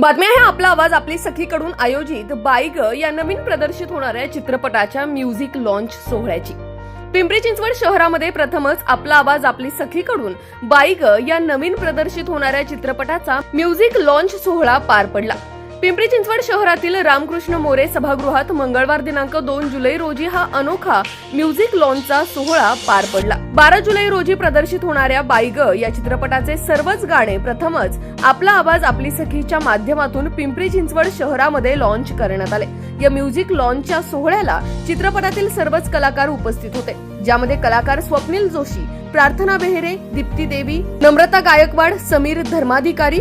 बातम्या आहे आपला आवाज आपली सखीकडून आयोजित बाईग या नवीन प्रदर्शित होणाऱ्या चित्रपटाच्या म्युझिक लॉन्च सोहळ्याची. पिंपरी चिंचवड शहरामध्ये प्रथमच आपला आवाज आपली सखीकडून बाईग या नवीन प्रदर्शित होणाऱ्या चित्रपटाचा म्युझिक लॉन्च सोहळा पार पडला. पिंपरी चिंचवड शहरातील रामकृष्ण मोरे सभागृहात मंगळवार दिनांक दोन जुलै रोजी हा अनोखा म्युझिक लॉन्चचा सोहळा पार पडला. बारा जुलै रोजी प्रदर्शित होणाऱ्या बाईग या चित्रपटाचे सर्वच गाणे प्रथमच आपला आवाज आपली सखीच्या माध्यमातून पिंपरी चिंचवड शहरामध्ये लॉन्च करण्यात आले. या म्युझिक लॉन्चच्या सोहळ्याला चित्रपटातील सर्वच कलाकार उपस्थित होते ज्यामध्ये कलाकार स्वप्नील जोशी प्रार्थना बेहेरे दीप्ती देवी नम्रता गायकवाड समीर धर्माधिकारी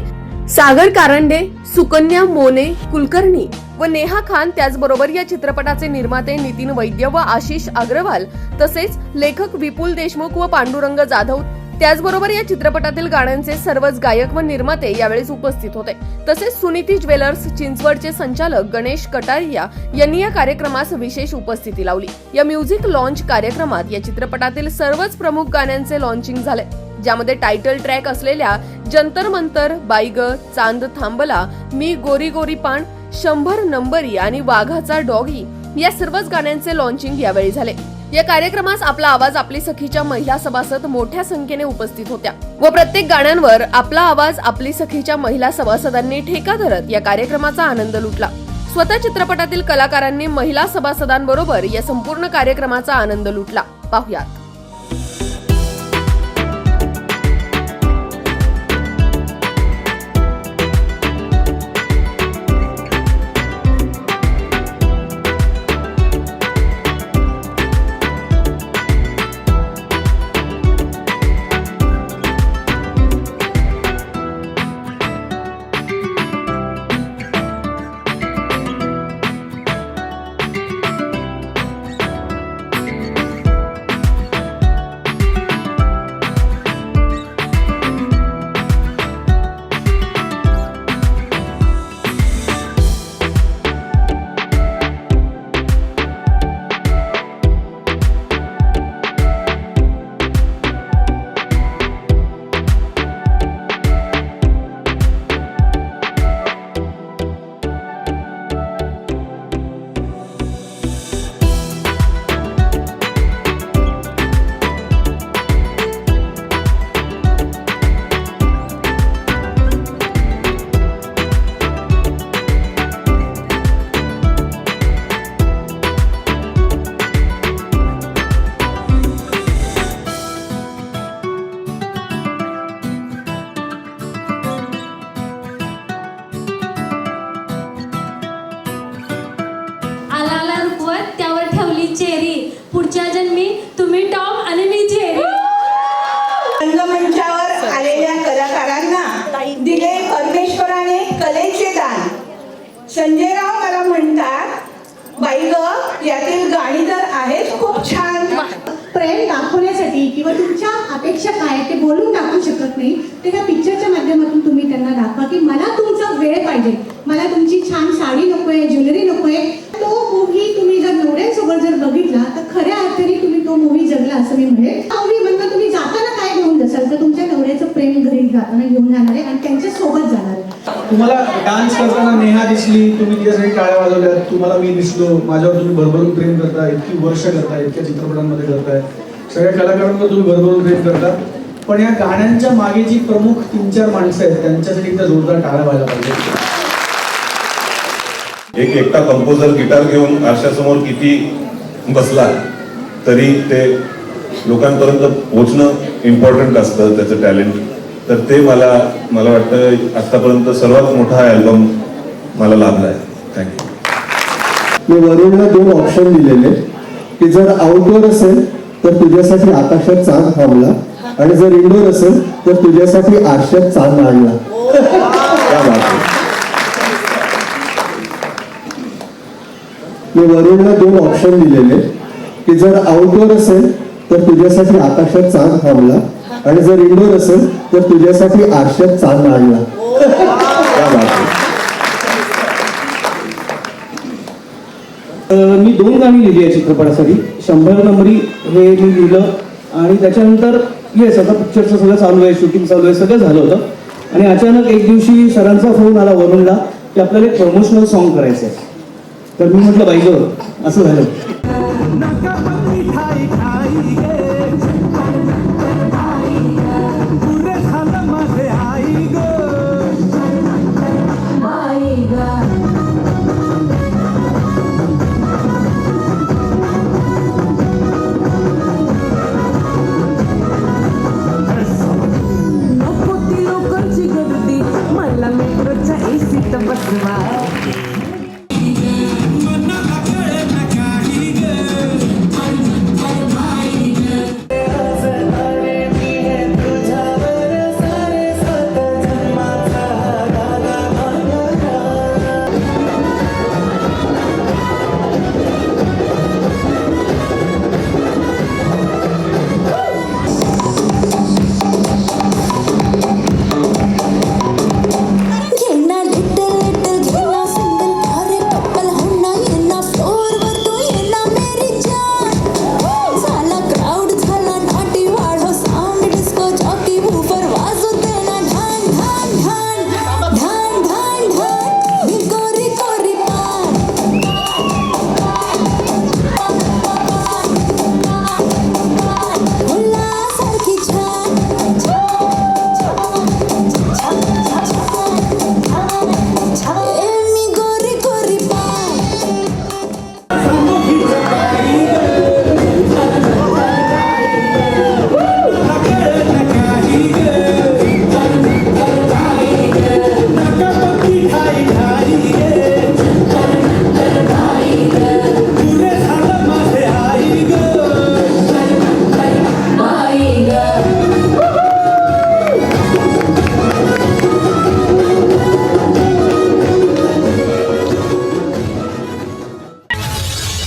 सागर कारंडे सुकन्या मोने कुलकर्णी व नेहा खान त्याचबरोबर या चित्रपटाचे निर्माते नितीन वैद्य व आशिष अग्रवाल तसेच लेखक विपुल देशमुख व पांडुरंग जाधव त्याचबरोबर या चित्रपटातील गाण्यांचे सर्वच गायक व निर्माते यावेळेस उपस्थित होते. तसेच सुनीती ज्वेलर्स चिंचवडचे संचालक गणेश कटारिया यांनी या कार्यक्रमास विशेष उपस्थिती लावली. या म्युझिक लॉन्च कार्यक्रमात या चित्रपटातील सर्वच प्रमुख गाण्यांचे लॉन्चिंग झाले. ज्यामध्ये टायटल ट्रॅक असलेल्या जंतर मंतर बाईग चांद थांबला मी गोरी गोरी पान शंभर नंबरी आणि वाघाचा डॉगी या सर्वच गाण्यांचे लॉन्चिंग यावेळी झाले. या कार्यक्रमास आपला आवाज आपली सखीच्या महिला सभासद मोठ्या संख्येने उपस्थित होत्या व प्रत्येक गाण्यांवर आपला आवाज आपली सखीच्या महिला सभासदांनी ठेका धरत या कार्यक्रमाचा आनंद लुटला. स्वतः चित्रपटातील कलाकारांनी महिला सभासदांबरोबर या संपूर्ण कार्यक्रमाचा आनंद लुटला. पाहुयात. खूप छान प्रेम दाखवण्यासाठी किंवा तुमच्या अपेक्षा काय ते बोलून दाखवू शकत नाही ते त्या पिक्चरच्या माध्यमातून तुम्ही त्यांना दाखवा की मला तुमचा वेळ पाहिजे. मला तुमची छान साडी नको ज्वेलरी नकोय तो मूवी तुम्ही जर नवऱ्यांसोबत जर बघितला तर खऱ्या अर्थाने तुम्ही तो मूवी जगला असं मी म्हणेन मूवी म्हणता तुम्ही जाताना काय घेऊन जासाल तर तुमच्या नवऱ्याचं प्रेम घरी जाताना घेऊन जाणार आहे आणि त्यांच्यासोबत जाणार आहे तुम्हाला डान्स करताना नेहा दिसली तुम्ही तिच्यासाठी टाळ्या वाजवल्या तुम्हाला मी दिसलो माझ्यावर तुम्ही भरभरून प्रेम करता इतकी वर्ष करता इतक्या चित्रपटांमध्ये करताय. सगळ्या कलाकारांवर तुम्ही भरभरून प्रेम करता. पण या गाण्यांच्या मागे जी प्रमुख तीन चार माणसं आहेत त्यांच्यासाठी एकदा जोरदार टाळ्या व्हायला पाहिजे. एक एकटा कंपोजर गिटार घेऊन आरशासमोर किती बसला तरी ते लोकांपर्यंत पोचणं इम्पॉर्टंट असतं त्याचं टॅलेंट तर ते मला मला वाटतं आतापर्यंत सर्वात मोठा अल्बम मला लाभला आहे थँक्यू मी वरुणला दोन ऑप्शन दिलेले. की जर आउटडोअर असेल तर तुझ्यासाठी आकाशात चांद थांबला. आणि जर इंडोर असेल तर तुझ्यासाठी आरशात चांद आणला. मी वरुणला दोन ऑप्शन दिलेले. की जर आउटडोअर असेल तर तुझ्यासाठी आकाशात चांद थांबला. आणि जर इंडोर असेल तर तुझ्यासाठी आरशात चांद आणला मी दोन गाणी लिहिली आहे चित्रपटासाठी. शंभर नंबरी हे मी लिहिलं. आणि त्याच्यानंतर येस आता पिक्चरचं सगळं चालू आहे शूटिंग चालू आहे सगळं झालं होतं. आणि अचानक एक दिवशी सरांचा फोन आला वरुणला की आपल्याला एक प्रमोशनल सॉन्ग करायचं आहे. तर मी म्हटलं गं असं झालं.